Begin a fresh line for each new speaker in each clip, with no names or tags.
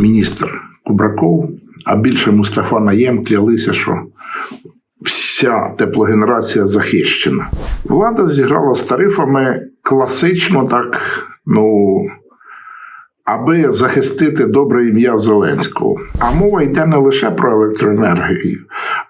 міністр Кубраков, а більше Мустафа Наєм клялися, що вся теплогенерація захищена. Влада зіграла з тарифами класично так, ну. Аби захистити добре ім'я Зеленського. А мова йде не лише про електроенергію,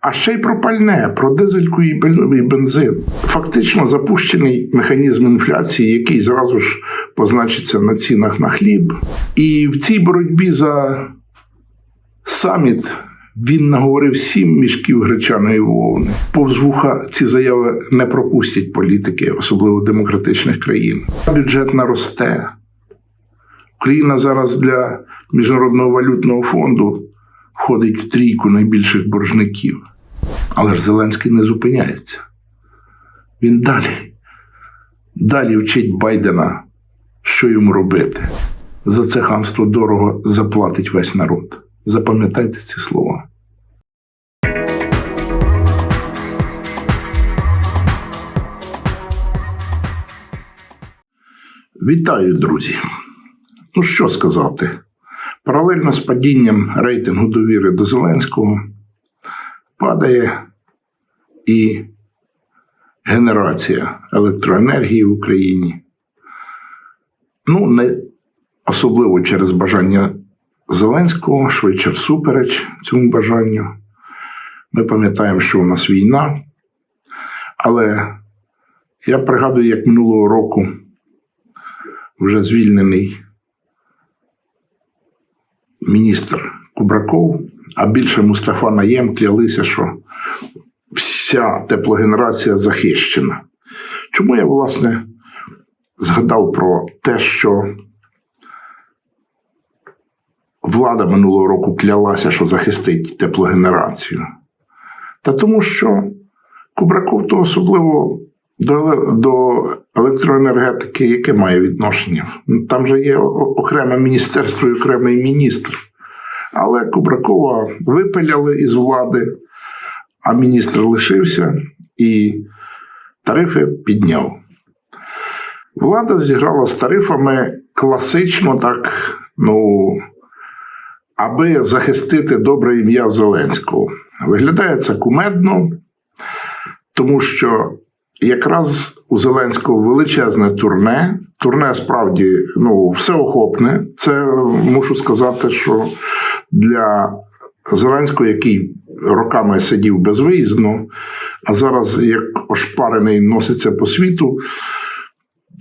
а ще й про пальне, про дизельку і бен- і бензин. Фактично запущений механізм інфляції, який зразу ж позначиться на цінах на хліб. І в цій боротьбі за саміт він наговорив сім мішків гречаної вовни. Повз вуха ці заяви не пропустять політики, особливо демократичних країн. Бюджет наросте. Україна зараз для Міжнародного валютного фонду входить в трійку найбільших боржників. Але ж Зеленський не зупиняється. Він далі, далі вчить Байдена, що йому робити. За це хамство дорого заплатить весь народ. Запам'ятайте ці слова. Вітаю, друзі! Ну що сказати? Паралельно з падінням рейтингу довіри до Зеленського падає і генерація електроенергії в Україні. Ну, не особливо через бажання Зеленського, швидше всупереч цьому бажанню. Ми пам'ятаємо, що у нас війна, але я пригадую, як минулого року вже звільнений міністр Кубраков, а більше Мустафа Наєм клялися, що вся теплогенерація захищена. Чому я, власне, згадав про те, що влада минулого року клялася, що захистить теплогенерацію? Та тому, що Кубраков то особливо до, до електроенергетики, яке має відношення? Там же є окреме міністерство і окремий міністр. Але Кубракова випиляли із влади, а міністр лишився і тарифи підняв. Влада зіграла з тарифами класично так, ну, аби захистити добре ім'я Зеленського. Виглядає це кумедно, тому що якраз у Зеленського величезне турне. Турне справді ну, всеохопне. Це мушу сказати, що для Зеленського, який роками сидів безвиїзно, а зараз як ошпарений носиться по світу,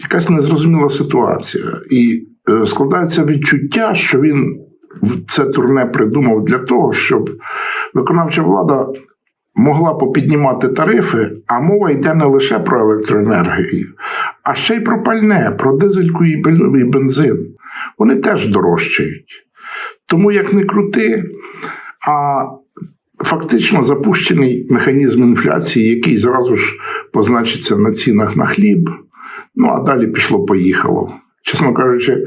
якась незрозуміла ситуація. І е, складається відчуття, що він це турне придумав для того, щоб виконавча влада могла попіднімати тарифи, а мова йде не лише про електроенергію, а ще й про пальне, про дизельку і бен- і бензин. Вони теж дорожчають. Тому як не крути, а фактично запущений механізм інфляції, який зразу ж позначиться на цінах на хліб. Ну а далі пішло-поїхало. Чесно кажучи,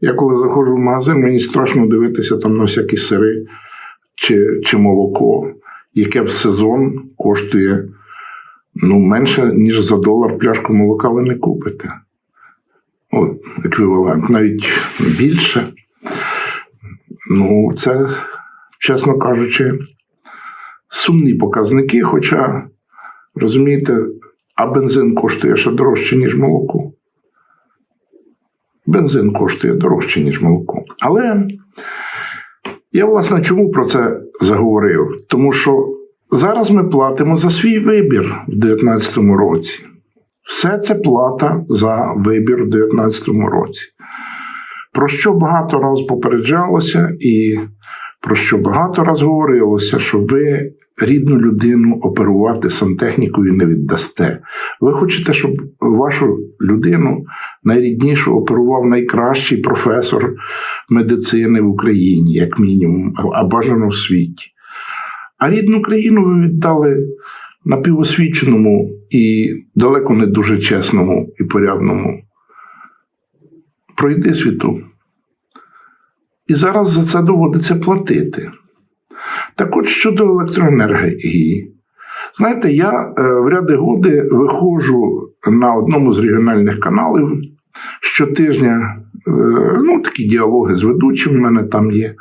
я коли заходжу в магазин, мені страшно дивитися там на всякі сири чи, чи молоко, яке в сезон коштує ну, менше, ніж за долар пляшку молока ви не купите. От, еквівалент, навіть більше. Ну, це, чесно кажучи, сумні показники, хоча, розумієте, а бензин коштує ще дорожче, ніж молоко. Бензин коштує дорожче, ніж молоко. Але я, власне, чому про це заговорив? Тому що зараз ми платимо за свій вибір в 2019 році. Все це плата за вибір в 2019 році. Про що багато раз попереджалося, і про що багато раз говорилося, що ви рідну людину оперувати сантехнікою не віддасте. Ви хочете, щоб вашу людину найріднішу оперував найкращий професор медицини в Україні, як мінімум, а бажано в світі. А рідну країну ви віддали напівосвіченому і далеко не дуже чесному і порядному. Пройди світу. І зараз за це доводиться платити. Так от щодо електроенергії. Знаєте, я е, в ряди годи виходжу на одному з регіональних каналів щотижня е, ну, такі діалоги з ведучим в мене там є.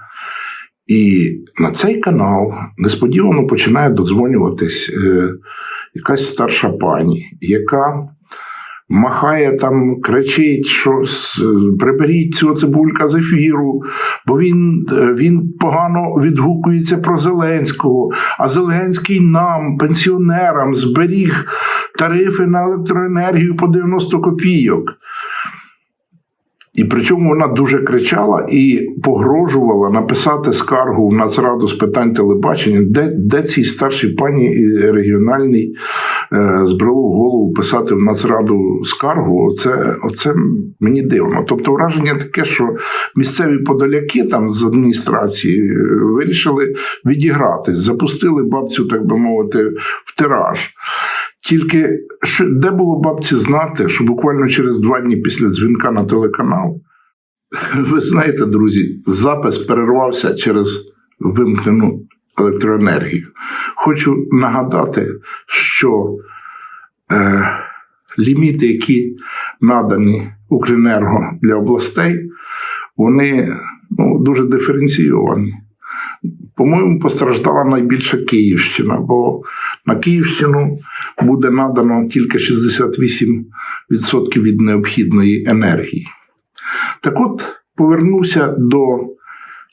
І на цей канал несподівано починає додзвонюватись е, якась старша пані, яка махає там, кричить, що приберіть цього цибулька з ефіру, бо він, е, він погано відгукується про Зеленського. А Зеленський нам, пенсіонерам, зберіг тарифи на електроенергію по 90 копійок. І причому вона дуже кричала і погрожувала написати скаргу в Нацраду з питань телебачення, де, де цій старшій пані і регіональній е, збрело в голову писати в Нацраду скаргу. Оце, оце мені дивно. Тобто враження таке, що місцеві подоляки там з адміністрації е, вирішили відігратись, запустили бабцю, так би мовити, в тираж. Тільки де було бабці знати, що буквально через два дні після дзвінка на телеканал, ви знаєте, друзі, запис перервався через вимкнену електроенергію. Хочу нагадати, що е, ліміти, які надані Укренерго для областей, вони ну, дуже диференційовані. По-моєму, постраждала найбільше Київщина, бо на Київщину буде надано тільки 68% від необхідної енергії. Так от повернуся до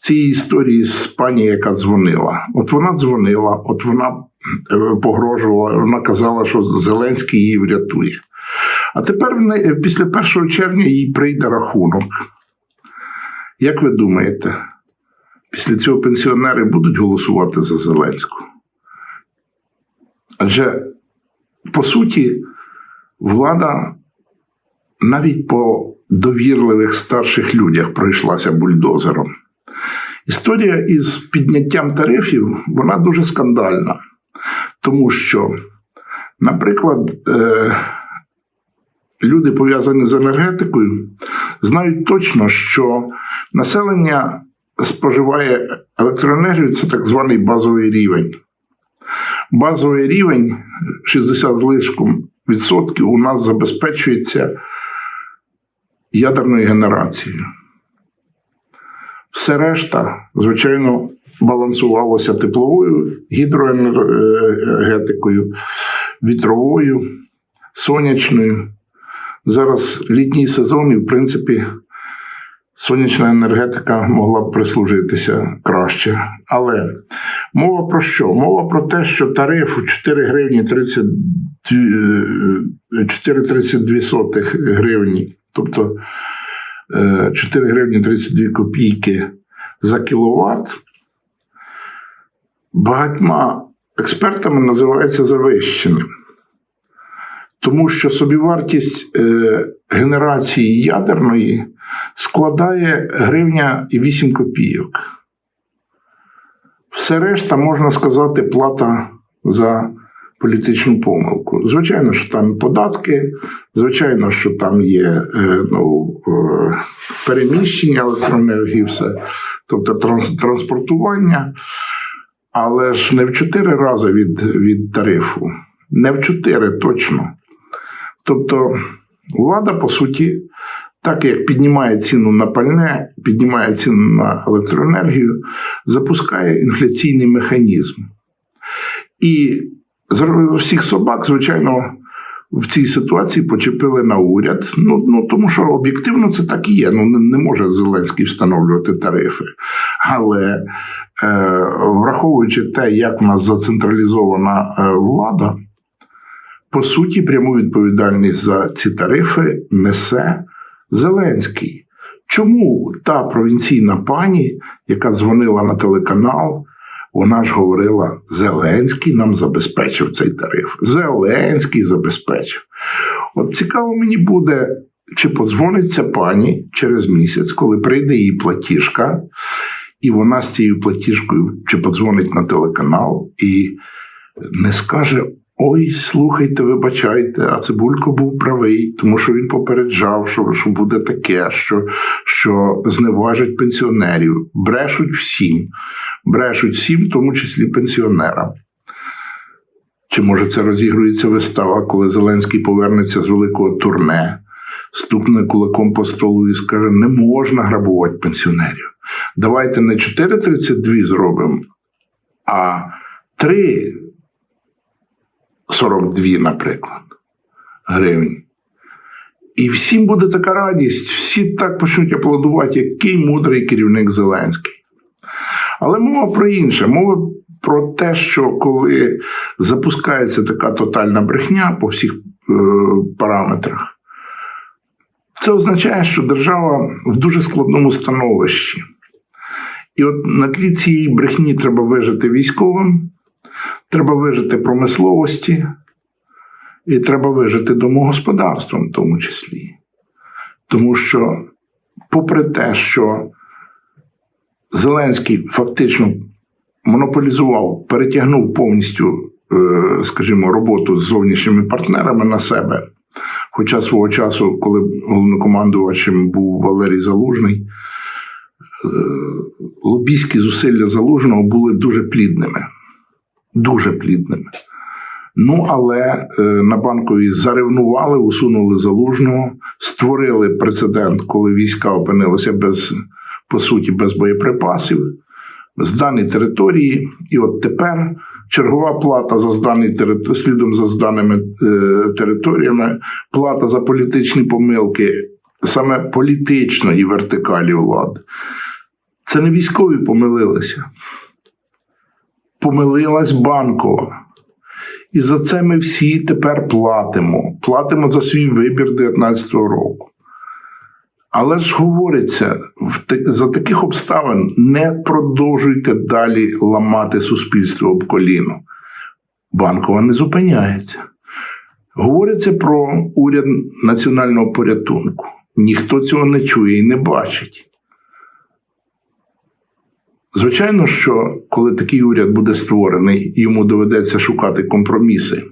цієї історії з пані, яка дзвонила. От вона дзвонила, от вона е, погрожувала, вона казала, що Зеленський її врятує. А тепер після 1 червня їй прийде рахунок. Як ви думаєте, після цього пенсіонери будуть голосувати за Зеленського? Адже, по суті, влада навіть по довірливих старших людях пройшлася бульдозером. Історія із підняттям тарифів вона дуже скандальна, тому що, наприклад, е, люди, пов'язані з енергетикою, знають точно, що населення споживає електроенергію це так званий базовий рівень. Базовий рівень 60 з лишком відсотків у нас забезпечується ядерною генерацією. Все решта, звичайно, балансувалося тепловою гідроенергетикою, вітровою, сонячною. Зараз літній сезон, і, в принципі, сонячна енергетика могла б прислужитися краще. Але мова про що? Мова про те, що тариф у 4 гривні 30, е, 4,32 гривні, тобто е, 4 гривні 32 копійки за кіловат, багатьма експертами називається завищеним. Тому що собівартість е, генерації ядерної складає гривня і 8 копійок. Все решта, можна сказати, плата за політичну помилку. Звичайно, що там податки, звичайно, що там є е, ну, е, переміщення електроенергії, все, тобто транспортування, але ж не в 4 рази від, від тарифу, не в 4 точно. Тобто влада, по суті, так як піднімає ціну на пальне, піднімає ціну на електроенергію, запускає інфляційний механізм. І всіх собак, звичайно, в цій ситуації почепили на уряд. Ну, ну тому що об'єктивно це так і є. Ну не, не може Зеленський встановлювати тарифи. Але е, враховуючи те, як в нас зацентралізована е, влада, по суті, пряму відповідальність за ці тарифи несе Зеленський. Чому та провінційна пані, яка дзвонила на телеканал, вона ж говорила: Зеленський нам забезпечив цей тариф. Зеленський забезпечив. От цікаво мені буде, чи подзвонить ця пані через місяць, коли прийде її платіжка, і вона з цією платіжкою чи подзвонить на телеканал і не скаже: Ой, слухайте, вибачайте, а Цибулько був правий, тому що він попереджав, що, що буде таке, що, що зневажать пенсіонерів. Брешуть всім, брешуть всім, в тому числі пенсіонерам. Чи може це розігрується вистава, коли Зеленський повернеться з великого турне стукне кулаком по столу і скаже: не можна грабувати пенсіонерів. Давайте не 4,32 зробимо, а 3,42, наприклад, гривень. І всім буде така радість, всі так почнуть аплодувати, який мудрий керівник Зеленський. Але мова про інше. Мова про те, що коли запускається така тотальна брехня по всіх е, параметрах, це означає, що держава в дуже складному становищі. І от на тлі цієї брехні треба вижити військовим, треба вижити промисловості, і треба вижити домогосподарством в тому числі. Тому що, попри те, що Зеленський фактично монополізував, перетягнув повністю, е, скажімо, роботу з зовнішніми партнерами на себе. Хоча свого часу, коли головнокомандувачем був Валерій Залужний, е, лобійські зусилля Залужного були дуже плідними. Дуже плідними. Ну, але е, на банковій заревнували, усунули залужного, створили прецедент, коли війська опинилися без, по суті, без боєприпасів, з здані території. І от тепер чергова плата за здані території, слідом за зданими е, територіями, плата за політичні помилки, саме політичної вертикалі влади. Це не військові помилилися. Помилилась банкова. І за це ми всі тепер платимо. Платимо за свій вибір 2019 року. Але ж говориться, за таких обставин не продовжуйте далі ламати суспільство об коліно. Банкова не зупиняється. Говориться про уряд національного порятунку. Ніхто цього не чує і не бачить. Звичайно, що коли такий уряд буде створений, йому доведеться шукати компроміси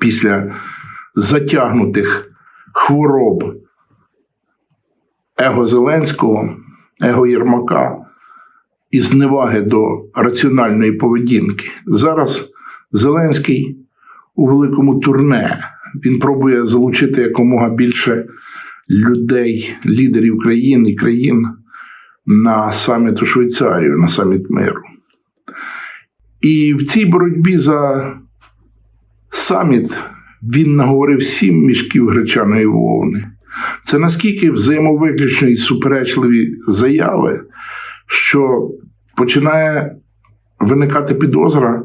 після затягнутих хвороб его Зеленського, его Єрмака і зневаги до раціональної поведінки. Зараз Зеленський у великому турне він пробує залучити якомога більше людей, лідерів країн і країн на саміт у Швейцарію, на саміт миру. І в цій боротьбі за саміт він наговорив сім мішків гречаної вовни. Це наскільки взаємовиключні і суперечливі заяви, що починає виникати підозра,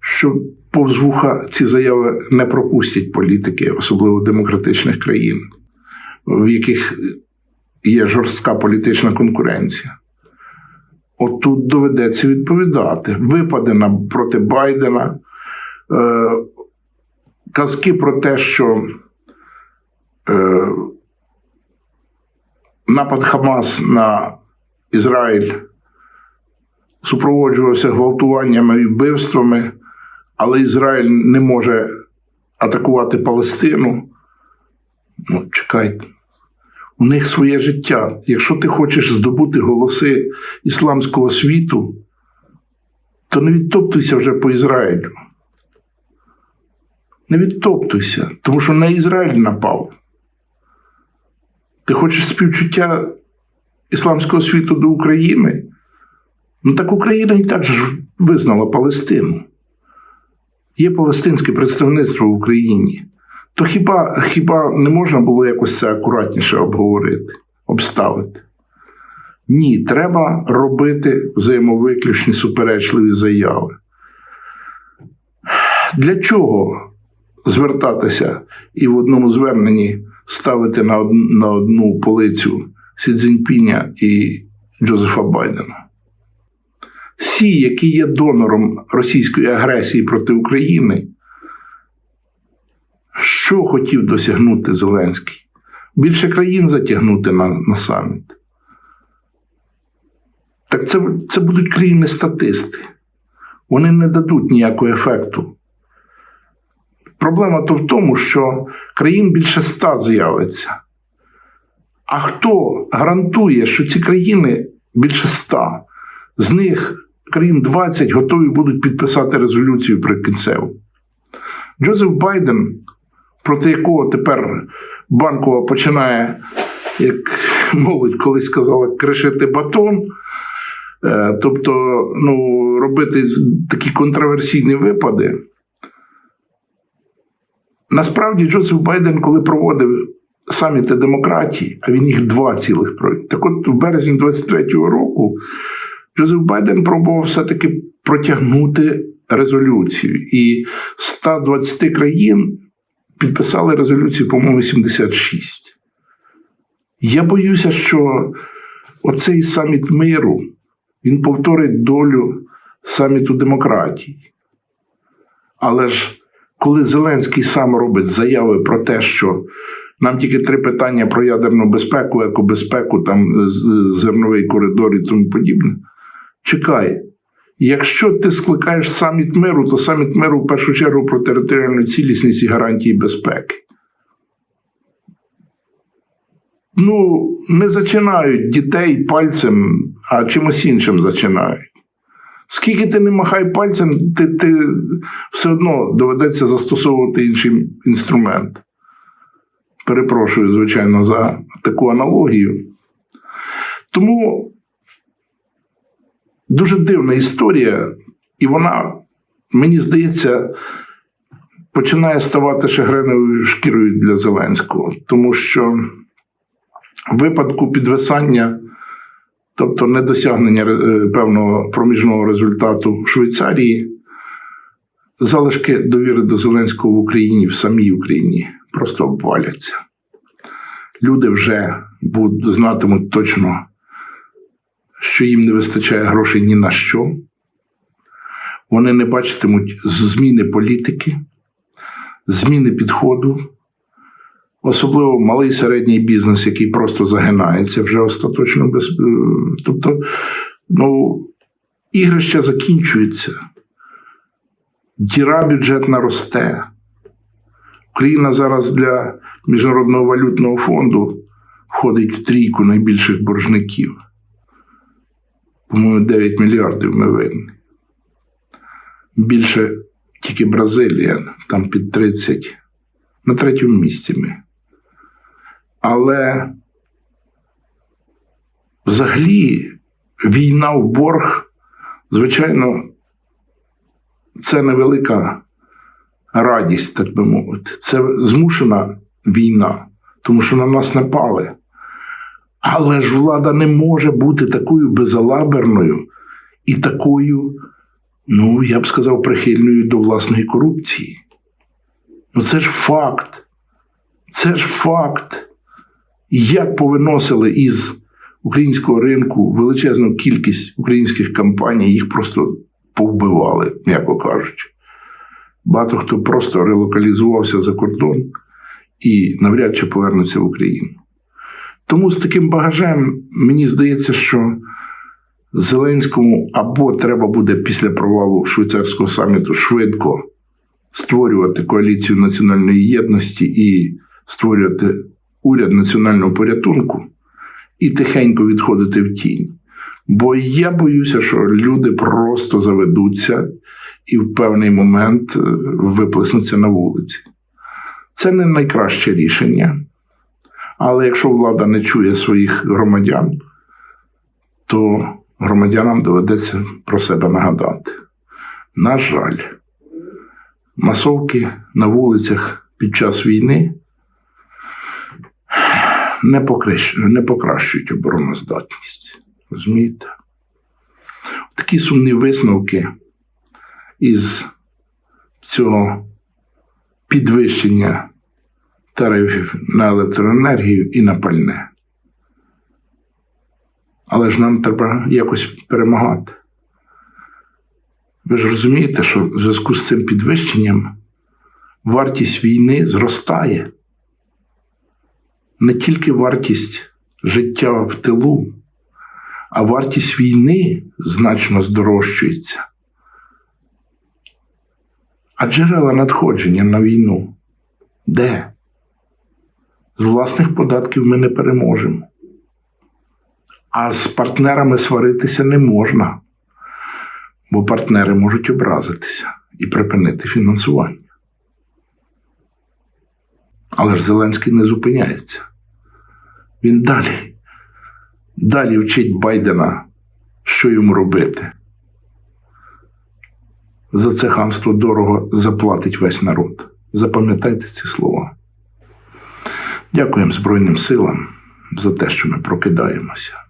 що повз вуха ці заяви не пропустять політики, особливо демократичних країн, в яких є жорстка політична конкуренція. От тут доведеться відповідати. Випаде проти Байдена. Е, Казки про те, що е, напад Хамас на Ізраїль супроводжувався гвалтуваннями і вбивствами, але Ізраїль не може атакувати Палестину. Ну, чекайте. У них своє життя. Якщо ти хочеш здобути голоси ісламського світу, то не відтоптуйся вже по Ізраїлю. Не відтоптуйся, тому що на Ізраїль напав. Ти хочеш співчуття ісламського світу до України? Ну так Україна і так ж визнала Палестину. Є палестинське представництво в Україні то хіба хіба не можна було якось це акуратніше обговорити, обставити? Ні, треба робити взаємовиключні суперечливі заяви. Для чого звертатися і в одному зверненні ставити на одну, на одну полицю Сі Цзіньпіня і Джозефа Байдена? Сі, які є донором російської агресії проти України, що хотів досягнути Зеленський? Більше країн затягнути на на саміт. Так це, це будуть країни-статисти. Вони не дадуть ніякого ефекту. Проблема то в тому, що країн більше ста з'явиться. А хто гарантує, що ці країни більше ста, з них країн 20 готові будуть підписати резолюцію прикінцеву? Джозеф Байден проти якого тепер Банкова починає, як молодь колись сказала, кришити батон. Е, Тобто, ну, робити такі контроверсійні випади. Насправді, Джозеф Байден, коли проводив саміти демократії, а він їх два цілих провів. Так от, в березні 23-го року Джозеф Байден пробував все-таки протягнути резолюцію. І 120 країн підписали резолюцію, по-моєму, 76. Я боюся, що оцей саміт миру він повторить долю саміту демократії. Але ж коли Зеленський сам робить заяви про те, що нам тільки три питання про ядерну безпеку, екобезпеку, там зерновий коридор і тому подібне. Чекай, якщо ти скликаєш саміт миру, то саміт миру в першу чергу про територіальну цілісність і гарантії безпеки. Ну, не зачинають дітей пальцем, а чимось іншим зачинають. Скільки ти не махай пальцем, ти, ти все одно доведеться застосовувати інший інструмент. Перепрошую, звичайно, за таку аналогію. Тому дуже дивна історія, і вона, мені здається, починає ставати шагреною шкірою для Зеленського, тому що в випадку підвисання, тобто недосягнення е, певного проміжного результату в Швейцарії, залишки довіри до Зеленського в Україні, в самій Україні просто обваляться. Люди вже будуть, знатимуть точно, що їм не вистачає грошей ні на що. Вони не бачитимуть зміни політики, зміни підходу, особливо малий середній бізнес, який просто загинається вже остаточно без. Е, тобто, ну, ігрище закінчується, діра бюджетна росте. Україна зараз для Міжнародного валютного фонду входить в трійку найбільших боржників. По-моєму, 9 мільярдів ми винні. Більше тільки Бразилія, там під 30, на третьому місці ми. Але взагалі війна в борг, звичайно, це невелика радість, так би мовити. Це змушена війна, тому що на нас напали. Але ж влада не може бути такою безалаберною і такою, ну, я б сказав, прихильною до власної корупції. Ну, це ж факт. Це ж факт. Як повиносили із українського ринку величезну кількість українських компаній, їх просто повбивали, м'яко кажучи. Багато хто просто релокалізувався за кордон і навряд чи повернуться в Україну. Тому з таким багажем мені здається, що Зеленському або треба буде після провалу швейцарського саміту швидко створювати коаліцію національної єдності і створювати уряд національного порятунку і тихенько відходити в тінь. Бо я боюся, що люди просто заведуться і в певний момент е, виплеснуться на вулиці. Це не найкраще рішення. Але якщо влада не чує своїх громадян, то громадянам доведеться про себе нагадати. На жаль, масовки на вулицях під час війни не, покращують, не покращують обороноздатність. Розумієте? Такі сумні висновки із цього підвищення тарифів на електроенергію і на пальне. Але ж нам треба якось перемагати. Ви ж розумієте, що в зв'язку з цим підвищенням вартість війни зростає. Не тільки вартість життя в тилу, а вартість війни значно здорожчується. А джерела надходження на війну де? З власних податків ми не переможемо. А з партнерами сваритися не можна, бо партнери можуть образитися і припинити фінансування. Але ж Зеленський не зупиняється. Він далі, далі вчить Байдена, що йому робити. За це хамство дорого заплатить весь народ. Запам'ятайте ці слова. Дякуємо Збройним силам за те, що ми прокидаємося.